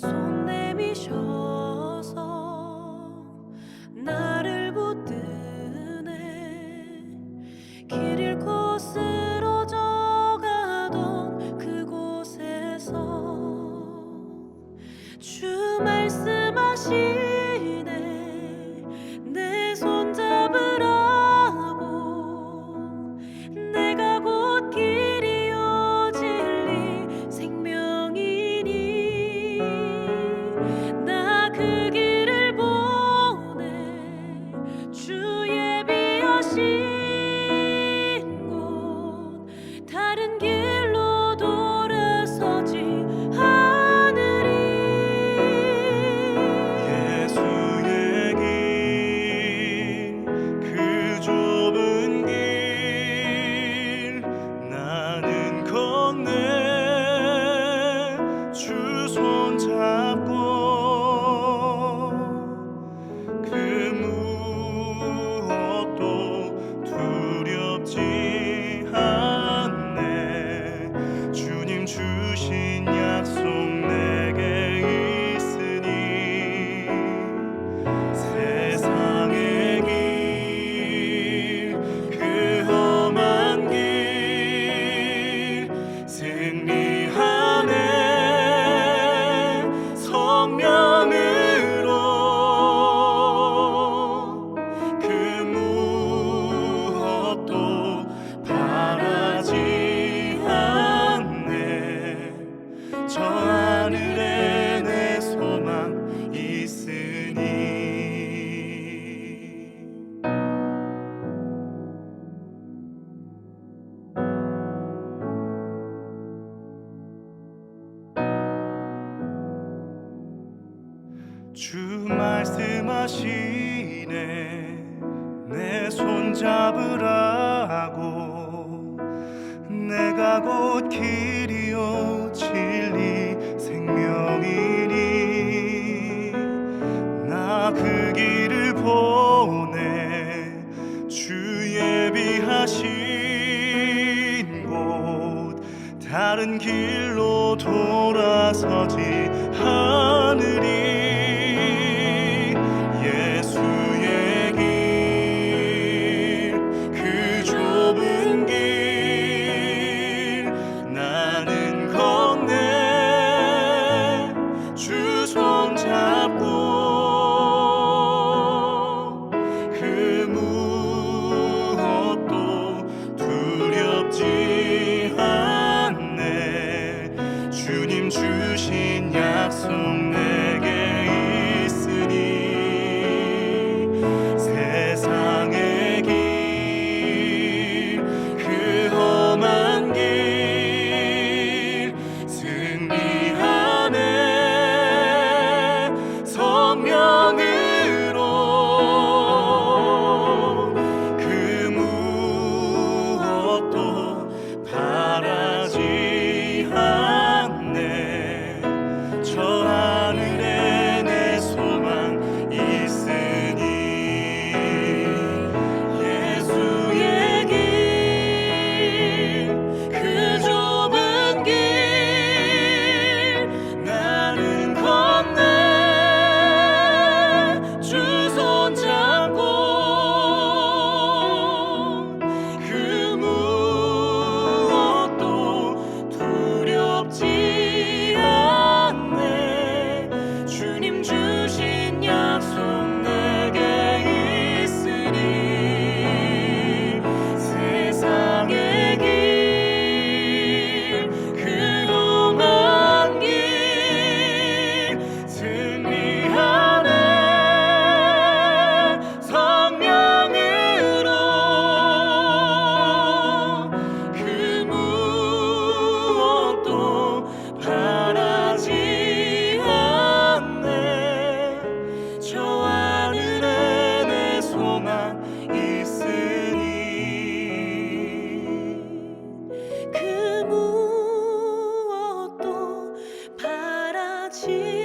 손내 성령 말씀하시네. 내 손 잡으라고. 내가 곧 길이요 진리 생명이니. 나 그 길을 보내 주 예비하신 곳. 다른 길로 돌아서지 않으리 그 情。